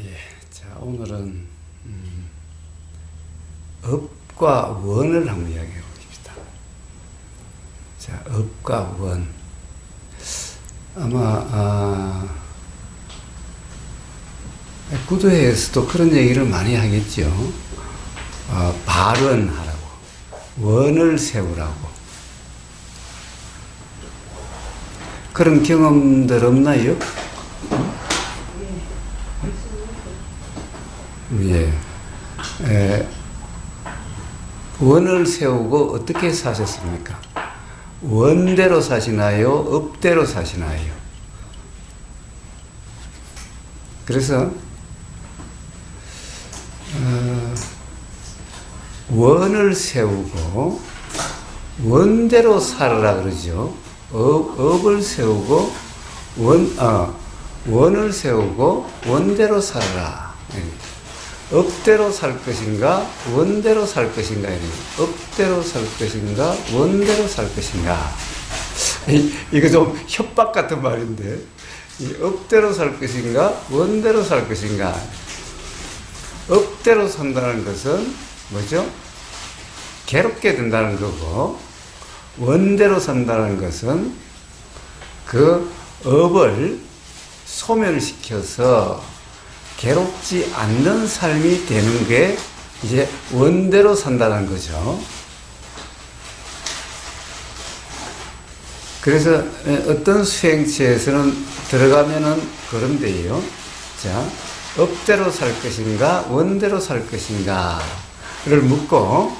예, 자 오늘은 음, 업과 원을 한번 이야기해 봅시다. 자, 업과 원. 아마 아, 구도에서도 그런 얘기를 많이 하겠죠. 어, 발언하라고, 원을 세우라고. 그런 경험들 없나요? 예. 에, 원을 세우고 어떻게 사셨습니까? 원대로 사시나요? 업대로 사시나요? 그래서 어, 원을 세우고 원대로 살아라 그러죠. 업, 업을 세우고 원, 어, 원을 세우고 원대로 살아라. 예. 업대로 살 것인가 원대로 살 것인가 이래요. 업대로 살 것인가 원대로 살 것인가 이, 이거 좀 협박 같은 말인데 이 업대로 살 것인가 원대로 살 것인가 업대로 산다는 것은 뭐죠? 괴롭게 된다는 거고 원대로 산다는 것은 그 업을 소멸시켜서 괴롭지 않는 삶이 되는 게 이제 원대로 산다는 거죠. 그래서 어떤 수행체에서는 들어가면은 그런데요. 자, 업대로 살 것인가, 원대로 살 것인가를 묻고,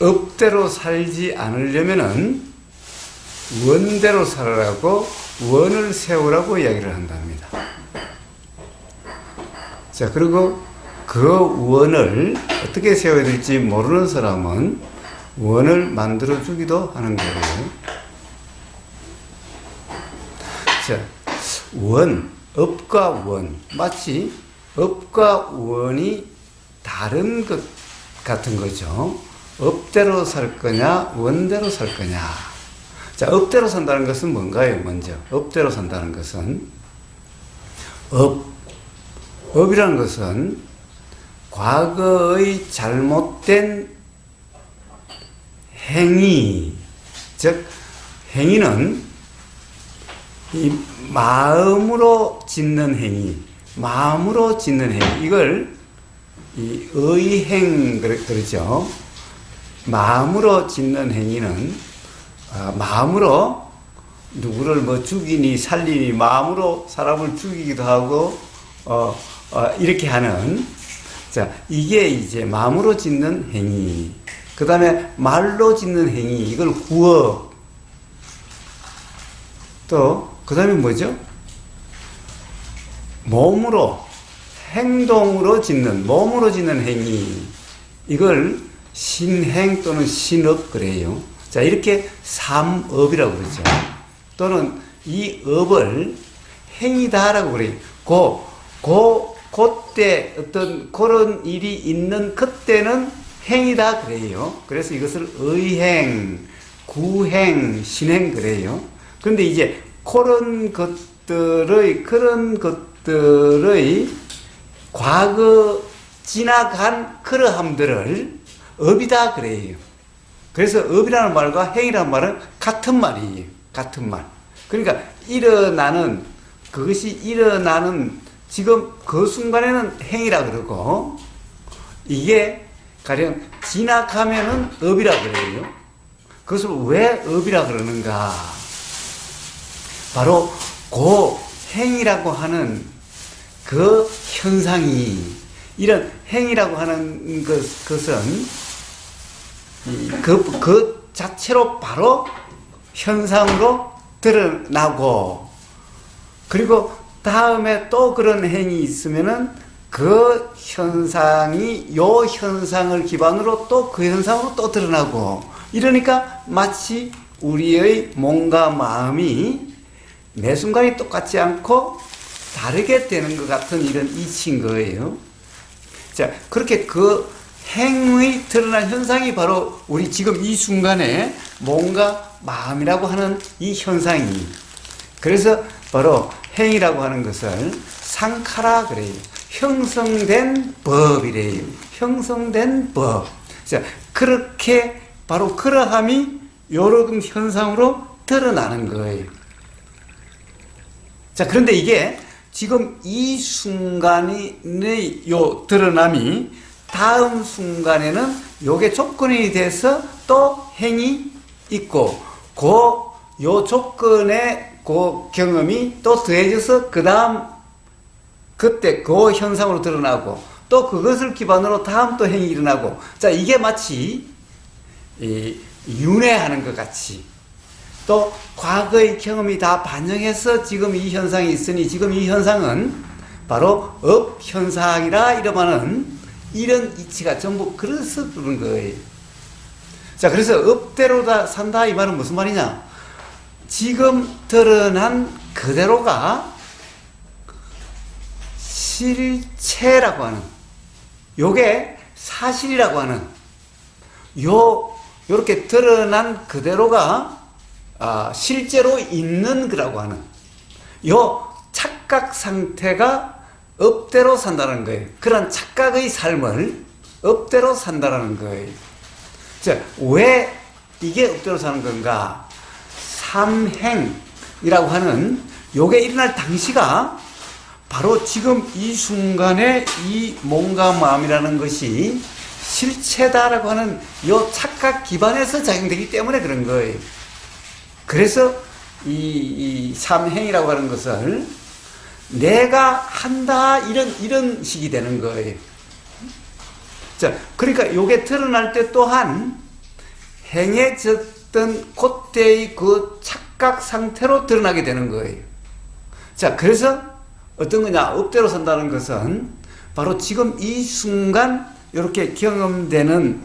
업대로 살지 않으려면은 원대로 살아라고 원을 세우라고 이야기를 한답니다. 자, 그리고 그 원을 어떻게 세워야 될지 모르는 사람은 원을 만들어 주기도 하는 거예요. 자, 원, 업과 원. 마치 업과 원이 다른 것 같은 거죠. 업대로 살 거냐, 원대로 살 거냐. 자, 업대로 산다는 것은 뭔가요, 먼저? 업대로 산다는 것은 업, 업이라는 것은 과거의 잘못된 행위, 즉, 행위는 이 마음으로 짓는 행위, 마음으로 짓는 행위, 이걸 이 의행, 그러죠. 마음으로 짓는 행위는, 아, 마음으로 누구를 뭐 죽이니 살리니 마음으로 사람을 죽이기도 하고, 어, 어, 이렇게 하는 자 이게 이제 마음으로 짓는 행위. 그 다음에 말로 짓는 행위 이걸 구업 또그 다음에 뭐죠? 몸으로 행동으로 짓는 몸으로 짓는 행위. 이걸 신행 또는 신업 그래요. 자 이렇게 삼업이라고 그러죠. 또는 이 업을 행위다라고 그래요. 고, 고 그때 어떤 그런 일이 있는 그때는 행이다 그래요. 그래서 이것을 의행, 구행, 신행 그래요. 그런데 이제 그런 것들의 그런 것들의 과거 지나간 그러함들을 업이다 그래요. 그래서 업이라는 말과 행이라는 말은 같은 말이에요. 같은 말. 그러니까 일어나는 그것이 일어나는 지금 그 순간에는 행이라 그러고 이게 가령 지나가면은 업이라 그래요. 그것을 왜 업이라 그러는가? 바로 그 행이라고 하는 그 현상이 이런 행이라고 하는 것, 것은 그, 그 자체로 바로 현상으로 드러나고 그리고 다음에 또 그런 행위 있으면은 그 현상이 요 현상을 기반으로 또 그 현상으로 또 드러나고 이러니까 마치 우리의 몸과 마음이 매 순간이 똑같지 않고 다르게 되는 것 같은 이런 이치인 거예요. 자, 그렇게 그 행의 드러난 현상이 바로 우리 지금 이 순간에 몸과 마음이라고 하는 이 현상이. 그래서 바로 행이라고 하는 것을 상카라 그래요. 형성된 법이래요. 형성된 법. 자, 그렇게 바로 그러함이 여러 현상으로 드러나는 거예요. 자, 그런데 이게 지금 이 순간의 요 드러남이 다음 순간에는 요게 조건이 돼서 또 행이 있고, 그 요 조건의 그 경험이 또 더해져서 그 다음 그때 그 현상으로 드러나고 또 그것을 기반으로 다음 또 행이 일어나고 자 이게 마치 이 윤회하는 것 같이 또 과거의 경험이 다 반영해서 지금 이 현상이 있으니 지금 이 현상은 바로 업 현상이라 이름하는 이런 이치가 전부 그래서 그런 거예요. 자 그래서 업대로 다 산다 이 말은 무슨 말이냐? 지금 드러난 그대로가 실체라고 하는 요게 사실이라고 하는 요 요렇게 드러난 그대로가 아, 실제로 있는 거라고 하는 요 착각 상태가 업대로 산다는 거예요. 그런 착각의 삶을 업대로 산다는 거예요. 자, 왜 이게 업대로 사는 건가? 삼행이라고 하는 요게 일어날 당시가 바로 지금 이 순간에 이 몸과 마음이라는 것이 실체다라고 하는 요 착각 기반에서 작용되기 때문에 그런 거예요. 그래서 이, 이 삼행이라고 하는 것을 내가 한다 이런 이런 식이 되는 거예요. 자, 그러니까 요게 드러날 때 또한 행해 졌던 그때의 그 착각 상태로 드러나게 되는 거예요. 자, 그래서 어떤 거냐? 업대로 산다는 것은 바로 지금 이 순간 이렇게 경험되는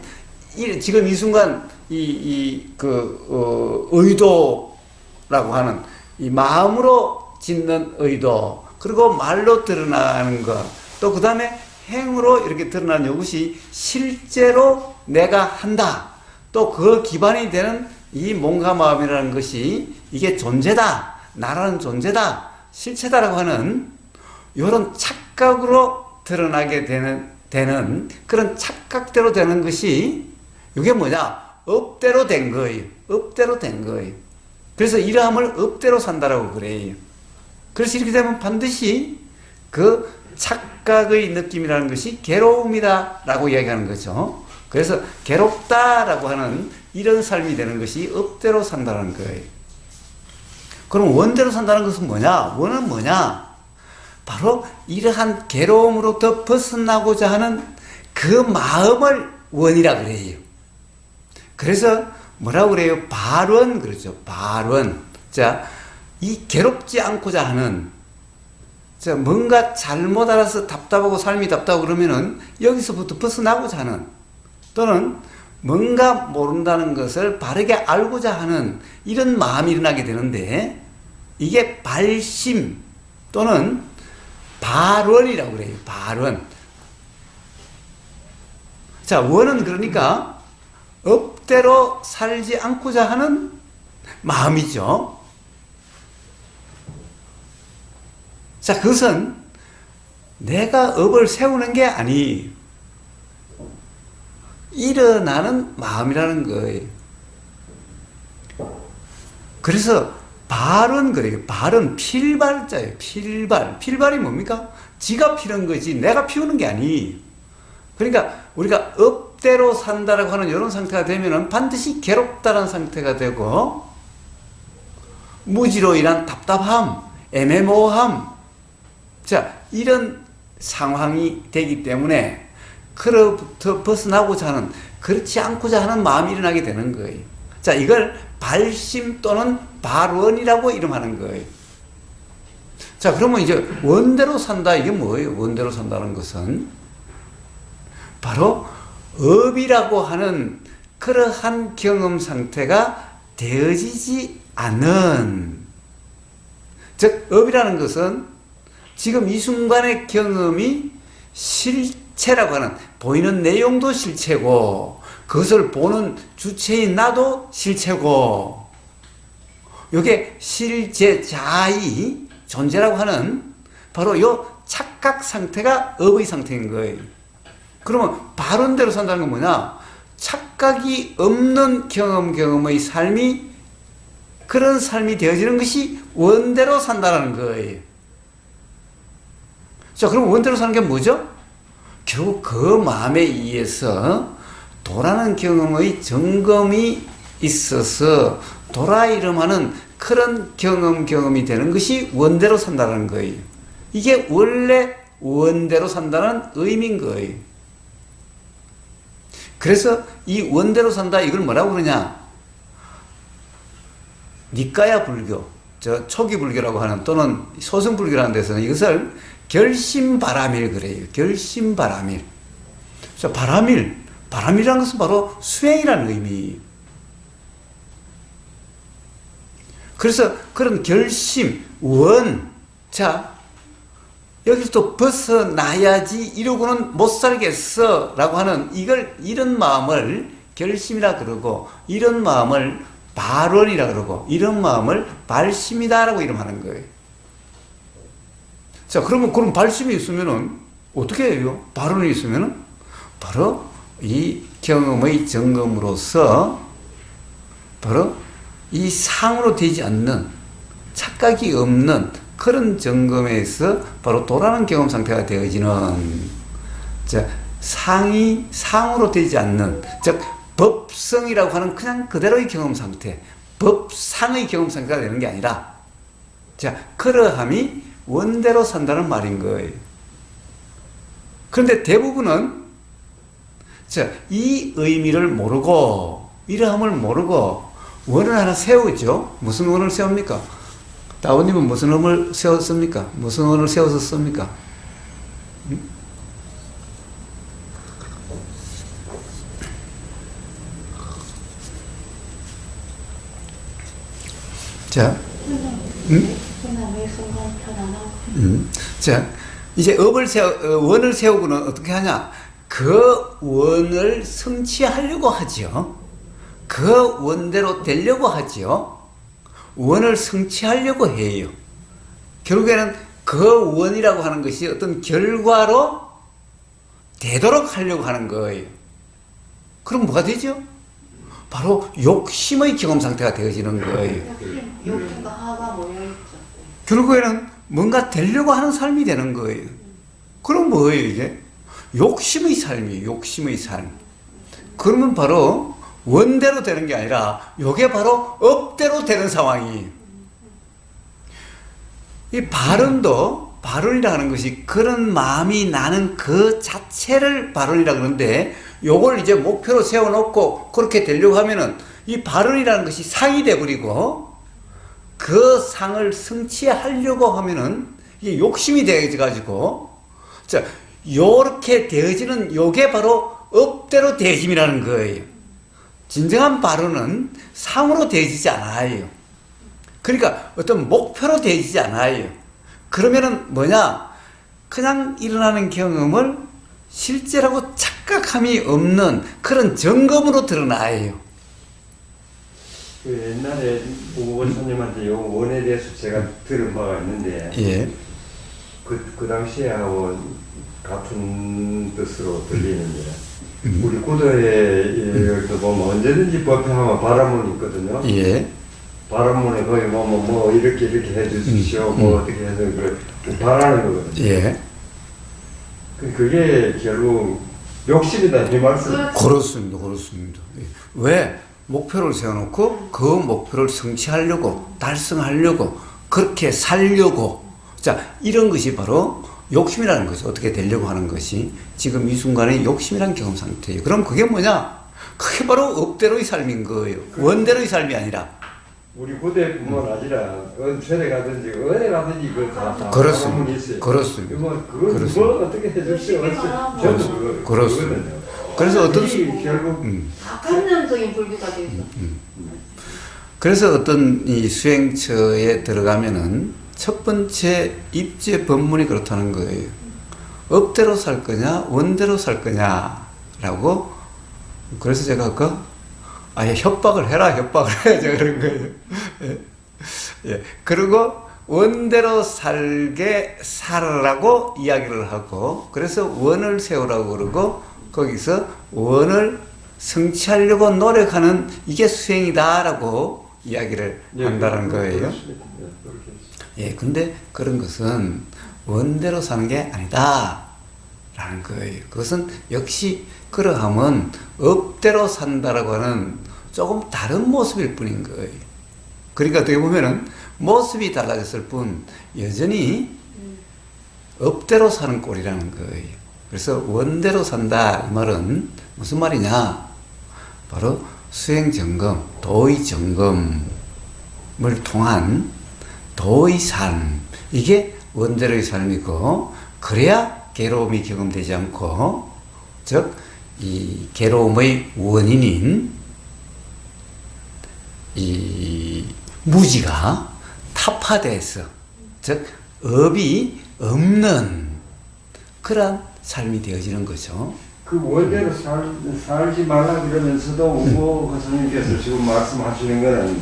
이, 지금 이 순간 이, 이, 그, 어, 의도라고 하는 이 마음으로 짓는 의도, 그리고 말로 드러나는 것, 또 그 다음에 행으로 이렇게 드러나는 이것이 실제로 내가 한다. 또 그 기반이 되는 이 몸과 마음이라는 것이 이게 존재다. 나라는 존재다. 실체다라고 하는 이런 착각으로 드러나게 되는, 되는 그런 착각대로 되는 것이 이게 뭐냐? 업대로 된 거예요. 업대로 된 거예요. 그래서 이러함을 업대로 산다라고 그래요. 그래서 이렇게 되면 반드시 그 착각의 느낌이라는 것이 괴로움이다라고 이야기하는 거죠. 그래서 괴롭다라고 하는 이런 삶이 되는 것이 업대로 산다는 거예요. 그럼 원대로 산다는 것은 뭐냐? 원은 뭐냐? 바로 이러한 괴로움으로부터 벗어나고자 하는 그 마음을 원이라 그래요. 그래서 뭐라고 그래요? 발원 그러죠. 발원. 자, 이 괴롭지 않고자 하는 자, 뭔가 잘못 알아서 답답하고 삶이 답답하고 그러면은 여기서부터 벗어나고자 하는 또는 뭔가 모른다는 것을 바르게 알고자 하는 이런 마음이 일어나게 되는데 이게 발심 또는 발원이라고 그래요. 발원. 자, 원은 그러니까 업대로 살지 않고자 하는 마음이죠. 자, 그것은 내가 업을 세우는 게 아니, 일어나는 마음이라는 거예요. 그래서 발은 그래요. 발은 필발자예요. 필발. 필발이 뭡니까? 지가 피는 거지 내가 피우는 게 아니. 그러니까 우리가 업대로 산다라고 하는 이런 상태가 되면은 반드시 괴롭다는 상태가 되고 무지로 인한 답답함, 애매모호함, 자 이런 상황이 되기 때문에 그로부터 벗어나고자 하는 그렇지 않고자 하는 마음이 일어나게 되는 거예요. 자 이걸 발심 또는 발원이라고 이름하는 거예요. 자 그러면 이제 원대로 산다 이게 뭐예요? 원대로 산다는 것은 바로 업이라고 하는 그러한 경험 상태가 되어지지 않은 즉 업이라는 것은 지금 이 순간의 경험이 실 체라고 하는 보이는 내용도 실체고 그것을 보는 주체인 나도 실체고 이게 실제 자의 존재라고 하는 바로 요 착각 상태가 업의 상태인 거예요. 그러면 바른대로 산다는 건 뭐냐? 착각이 없는 경험 경험의 삶이 그런 삶이 되어지는 것이 원대로 산다는 거예요. 자, 그럼 원대로 사는 게 뭐죠? 결국 그 마음에 의해서 도라는 경험의 점검이 있어서 도라 이름하는 그런 경험 경험이 되는 것이 원대로 산다는 거예요. 이게 원래 원대로 산다는 의미인 거예요. 그래서 이 원대로 산다 이걸 뭐라고 그러냐? 니까야 불교, 저 초기 불교라고 하는 또는 소승 불교라는 데서는 이것을 결심 바람일 그래요. 결심 바람일. 자, 바람일. 바람이라는 것은 바로 수행이라는 의미예요. 그래서 그런 결심, 원, 자, 여기서 또 벗어나야지 이러고는 못 살겠어 라고 하는 이걸, 이런 마음을 결심이라 그러고, 이런 마음을 발원이라 그러고, 이런 마음을 발심이다 라고 이름하는 거예요. 자, 그러면 그런 발심이 있으면은 어떻게 해요? 발언이 있으면은 바로 이 경험의 점검으로서 바로 이 상으로 되지 않는 착각이 없는 그런 점검에서 바로 도라는 경험 상태가 되어지는 자, 상이 상으로 되지 않는 즉 법성이라고 하는 그냥 그대로의 경험 상태 법상의 경험 상태가 되는 게 아니라 자, 그러함이 원대로 산다는 말인 거예요. 그런데 대부분은 자, 이 의미를 모르고 이러함을 모르고 원을 하나 세우죠. 무슨 원을 세웁니까? 다우님은 무슨 원을 세웠습니까? 무슨 원을 세워서 씁니까? 음? 자, 음? 음. 자, 이제 업을 세우, 어, 원을 세우고는 어떻게 하냐? 그 원을 성취하려고 하죠. 그 원대로 되려고 하죠. 원을 성취하려고 해요. 결국에는 그 원이라고 하는 것이 어떤 결과로 되도록 하려고 하는 거예요. 그럼 뭐가 되죠? 바로 욕심의 경험 상태가 되어지는 거예요. 모여있죠. 결국에는 뭔가 되려고 하는 삶이 되는 거예요. 그럼 뭐예요, 이게? 욕심의 삶이에요, 욕심의 삶. 그러면 바로 원대로 되는 게 아니라, 요게 바로 업대로 되는 상황이에요. 이 발언도, 발언이라는 것이 그런 마음이 나는 그 자체를 발언이라 그러는데, 요걸 이제 목표로 세워놓고 그렇게 되려고 하면은, 이 발언이라는 것이 상이 돼버리고, 그 상을 성취하려고 하면은 이게 욕심이 되어져 가지고 자 요렇게 되어지는 요게 바로 업대로 대심이라는 거예요. 진정한 발언은 상으로 되어지지 않아요. 그러니까 어떤 목표로 되어지지 않아요. 그러면은 뭐냐? 그냥 일어나는 경험을 실제라고 착각함이 없는 그런 점검으로 드러나요. 그 옛날에 오원사님한테 요 원에 대해서 제가 들은 바가 있는데 예. 그, 그 당시에 하고 같은 뜻으로 들리는데 우리 구도에 보면 언제든지 법회하면 바람문이 있거든요. 예. 바람문에 거기 뭐, 뭐, 뭐 이렇게 이렇게 해주십시오. 음, 뭐 음. 어떻게 해서 그 바라는 거거든요. 예. 그- 그게 결국 욕심이다 이 말씀. 그렇습니다. 그렇습니다. 예. 왜? 목표를 세워놓고 그 목표를 성취하려고, 달성하려고, 그렇게 살려고. 자, 이런 것이 바로 욕심이라는 거죠. 어떻게 되려고 하는 것이. 지금 이 순간의 욕심이라는 경험 상태예요. 그럼 그게 뭐냐? 그게 바로 업대로의 삶인 거예요. 원대로의 삶이 아니라. 우리 구대뿐만 아니라 은퇴에 가든지 은에 가든지 그다 다 그렇습니다. 그렇습니다. 뭐 그걸 그렇습니다. 뭐 어떻게 해주십시오. 그렇습니다. 저도 그거 그렇습니다. 그거거든요. 그래서 어떤 이 결국 음. 감정적인 불교가 되죠. 그래서 어떤 이 수행처에 들어가면은 첫 번째 입제 법문이 그렇다는 거예요. 업대로 살 거냐, 원대로 살 거냐라고. 그래서 제가 아까 아예 협박을 해라, 협박을 해야 제가 그런 거예요. 예. 예. 그리고 원대로 살게 살으라고 이야기를 하고 그래서 원을 세우라고 그러고 거기서 원을 성취하려고 노력하는 이게 수행이다라고 이야기를 예, 한다는 그- 거예요. 예. 예, 근데 그런 것은 원대로 사는 게 아니다. 라는 거예요. 그것은 역시 그러하면 업대로 산다라고 하는 조금 다른 모습일 뿐인 거예요. 그러니까 어떻게 보면은 모습이 달라졌을 뿐 여전히 업대로 사는 꼴이라는 거예요. 그래서 원대로 산다 이 말은 무슨 말이냐? 바로 수행 점검, 도의 점검을 통한 도의 삶 이게 원대로의 삶이고 그래야 괴로움이 경험되지 않고 즉 이 괴로움의 원인인 이 무지가 타파돼서 즉 업이 없는 그러한 삶이 되어지는 거죠. 그 원대로 살, 살지 말라 그러면서도 우고 교수님께서 지금 말씀하시는 거는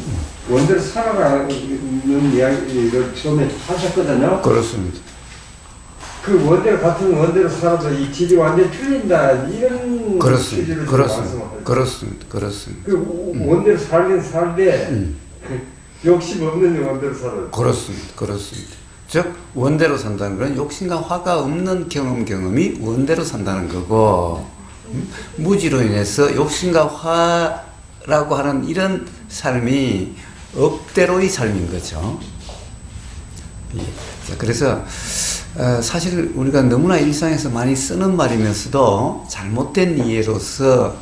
원대로 살아가는 이야기를 처음에 하셨거든요. 그렇습니다. 그 원대로 같은 원대로 살아서 이 질이 완전히 틀린다 이런 그렇습니다. 그렇습니다. 말씀하셨어요. 그렇습니다. 그렇습니다. 그 우- 원대로 살긴 살되 음. 그 욕심 없는 원대로 살아. 그렇습니다. 그렇습니다. 즉 원대로 산다는 건 욕심과 화가 없는 경험 경험이 원대로 산다는 거고 음, 무지로 인해서 욕심과 화라고 하는 이런 삶이 업대로의 삶인 거죠. 예. 자, 그래서 어, 사실 우리가 너무나 일상에서 많이 쓰는 말이면서도 잘못된 이해로서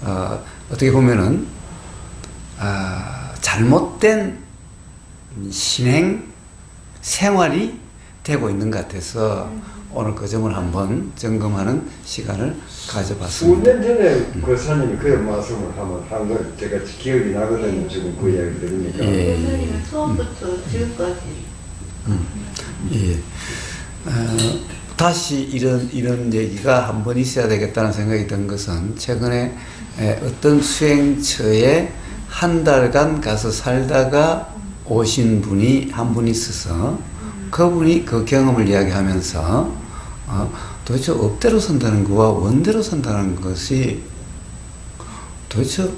어, 어떻게 보면은 아, 잘못된 신행 생활이 되고 있는 것 같아서 오늘 그 점을 한번 점검하는 시간을 가져봤습니다. 5년 전에 그 사님이 그런 말씀을 한번 한걸 제가 기억이 나거든요. 지금 그 이야기 들으니까. 예. 선생님은 처음부터 지금까지 예. 어, 다시 이런 이런 얘기가 한 번 있어야 되겠다는 생각이 든 것은 최근에 에, 어떤 수행처에 한 달간 가서 살다가 오신 분이 한분 있어서 그분이 그 경험을 이야기하면서 어, 도대체 업대로 산다는 것과 원대로 산다는 것이 도대체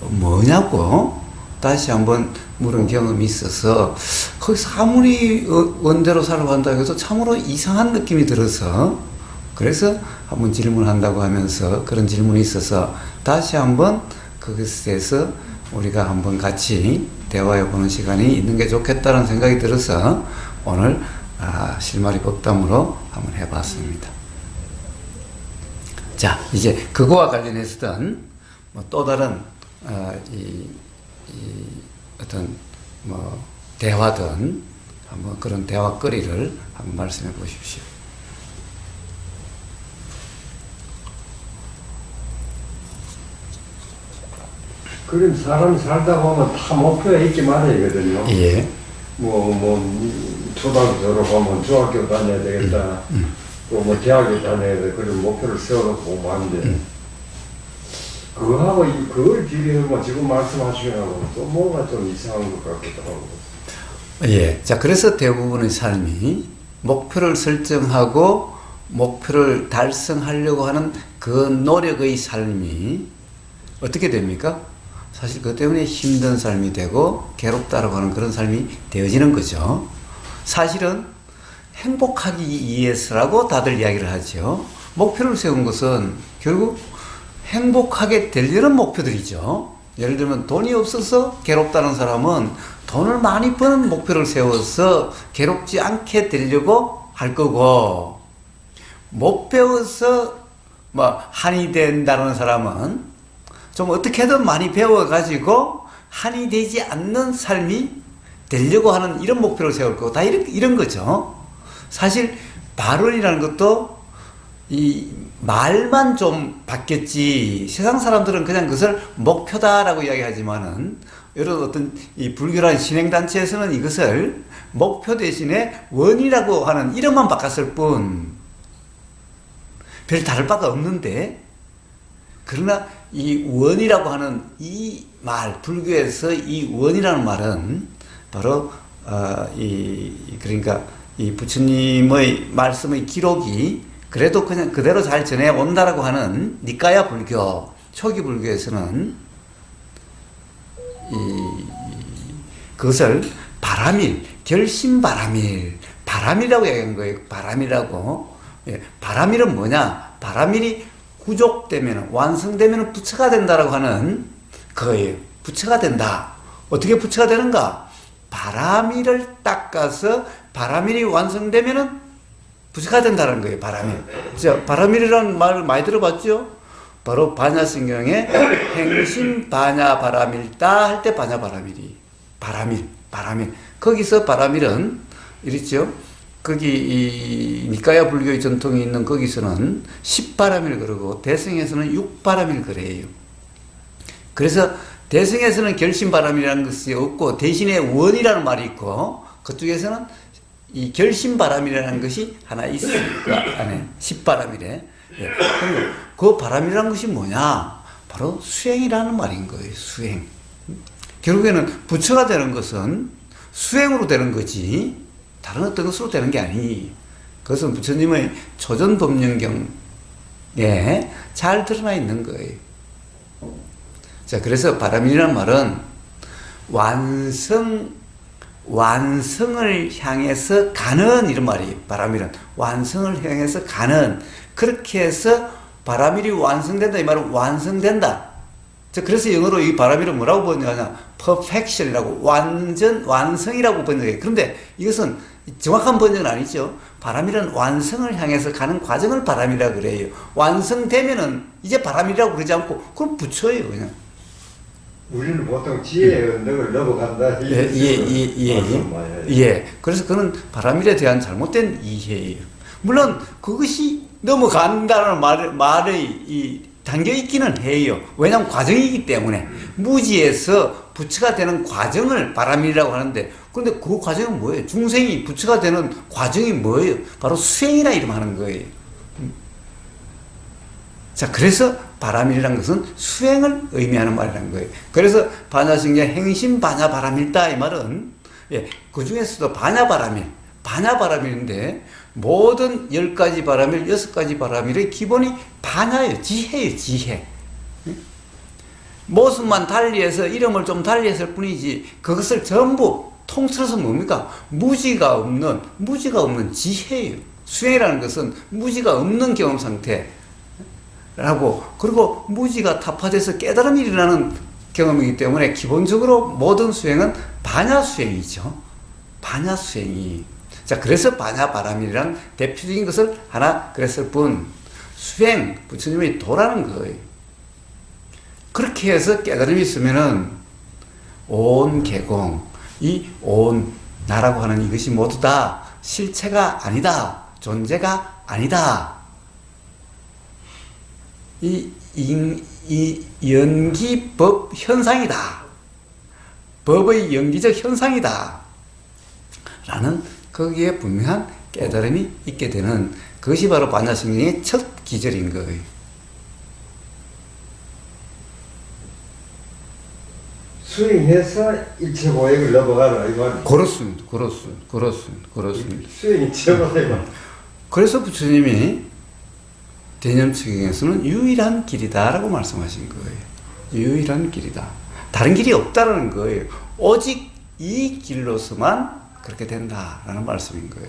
뭐냐고 다시 한번 물은 경험이 있어서 거기서 아무리 어, 원대로 살아간다 해도 참으로 이상한 느낌이 들어서 그래서 한번 질문한다고 하면서 그런 질문이 있어서 다시 한번 그것에 대해서 우리가 한번 같이 대화해 보는 시간이 있는 게 좋겠다는 생각이 들어서 오늘 아, 실마리 법담으로 한번 해봤습니다. 자, 이제 그거와 관련해서든 뭐 또 다른 어, 이, 이 어떤 뭐 대화든 한번 그런 대화거리를 한번 말씀해 보십시오. 그럼 사람이 살다 보면 다 목표가 있게 말이거든요. 예. 뭐, 뭐, 초등학교 졸업하면 중학교 다녀야 되겠다. 또뭐 대학에 다녀야 돼. 그런 목표를 세워놓고 뭐 하는데. 그거하고, 이- 그걸 비교하면 지금 말씀하시는 거하고 또 뭔가 좀 이상한 것 같기도 하고. 예. 자, 그래서 대부분의 삶이 목표를 설정하고 목표를 달성하려고 하는 그 노력의 삶이 어떻게 됩니까? 사실 그 때문에 힘든 삶이 되고 괴롭다라고 하는 그런 삶이 되어지는 거죠. 사실은 행복하기 위해서라고 다들 이야기를 하죠. 목표를 세운 것은 결국 행복하게 되려는 목표들이죠. 예를 들면 돈이 없어서 괴롭다는 사람은 돈을 많이 버는 목표를 세워서 괴롭지 않게 되려고 할 거고 못 배워서 뭐 한이 된다는 사람은 좀 어떻게든 많이 배워가지고 한이 되지 않는 삶이 되려고 하는 이런 목표를 세울 거고 다 이런, 이런 거죠. 사실 발언이라는 것도 이 말만 좀 바뀌었지 세상 사람들은 그냥 그것을 목표다라고 이야기하지만은 이런 어떤 이 불교라는 신행단체에서는 이것을 목표 대신에 원이라고 하는 이름만 바꿨을 뿐 별 다를 바가 없는데 그러나 이 원이라고 하는 이 말, 불교에서 이 원이라는 말은 바로 어, 이 그러니까 이 부처님의 말씀의 기록이 그래도 그냥 그대로 잘 전해 온다라고 하는 니까야 불교 초기 불교에서는 이 그것을 바람일 결심 바람일 바람이라고 얘기한 거예요. 바람이라고 예, 바람일은 뭐냐? 바람일이 구족되면 완성되면 부처가 된다라고 하는 거예요. 부처가 된다. 어떻게 부처가 되는가? 바람일을 닦아서 바람일이 완성되면은 부처가 된다는 거예요. 바람일. 자, 바람일이라는 말을 많이 들어봤죠? 바로 반야신경에 행신 반야 바람일다 할 때 반야 바람일이 바람일 바람일 거기서 바람일은 이랬죠. 거기 이 니까야 불교의 전통이 있는 거기서는 십바람일 그러고 대승에서는 육바람일 그래요. 그래서 대승에서는 결심바람이라는 것이 없고 대신에 원이라는 말이 있고 그쪽에서는 이 결심바람이라는 것이 하나. 그 안에 십바람이래. 예. 그리고 그 바람이라는 것이 뭐냐? 바로 수행이라는 말인 거예요. 수행. 결국에는 부처가 되는 것은 수행으로 되는 거지 다른 어떤 것으로 되는 게 아니. 그것은 부처님의 조전법령경에 잘 드러나 있는 거예요. 자, 그래서 바람이라는 말은 완성, 완성을 향해서 가는 이런 말이에요. 바람이란. 완성을 향해서 가는. 그렇게 해서 바람일이 완성된다. 이 말은 완성된다. 자, 그래서 영어로 이 바람일은 뭐라고 번역하냐? perfection이라고. 완전, 완성이라고 번역해요. 그런데 이것은 정확한 번역은 아니죠. 바람이란 완성을 향해서 가는 과정을 바람이라 그래요. 완성되면은 이제 바람이라고 그러지 않고, 그럼 붙여요, 그냥. 우리는 보통 지혜의 언덕을 넘어간다. 예, 예, 예, 예. 예. 예. 그래서 그는 바람일에 대한 잘못된 이해예요. 물론 그것이 넘어간다는 말, 말의 이 담겨 있기는 해요. 왜냐하면 과정이기 때문에 무지에서 부처가 되는 과정을 바람이라고 하는데 그런데 그 과정은 뭐예요? 중생이 부처가 되는 과정이 뭐예요? 바로 수행이라 이름하는 거예요. 자, 그래서 바람이라는 것은 수행을 의미하는 말이라는 거예요. 그래서 반야신경 행심 반야 바람일다 이 말은 예, 그 중에서도 반야 바람일, 반야 바람일인데 모든 열 가지 바람일, 여섯 가지 바람일의 기본이 반야예요. 지혜예요, 지혜. 예? 모습만 달리해서 이름을 좀 달리했을 뿐이지 그것을 전부 통틀어서 뭡니까? 무지가 없는 무지가 없는 지혜예요. 수행이라는 것은 무지가 없는 경험 상태. 라고 그리고 무지가 타파돼서 깨달음이 일어나는 경험이기 때문에 기본적으로 모든 수행은 반야 수행이죠. 반야 수행이. 자, 그래서 반야 바람이라는 대표적인 것을 하나 그랬을 뿐 수행 부처님이 도라는 거예요. 그렇게 해서 깨달음이 있으면은 온 개공 이 온 나라고 하는 이것이 모두 다 실체가 아니다. 존재가 아니다. 이, 인, 이 연기법 현상이다. 법의 연기적 현상이다. 라는 거기에 분명한 깨달음이 있게 되는 그것이 바로 반야성경의 첫 기절인 거예요. 수행해서 일체 고액을 넘어가라 이 말. 그렇습니다. 그렇습니다. 그렇습니다. 그렇습니다. 수행이 최고다 이 말. 그래서 부처님이 대념측경에서는 유일한 길이다라고 말씀하신 거예요. 유일한 길이다. 다른 길이 없다라는 거예요. 오직 이 길로서만 그렇게 된다라는 말씀인 거예요.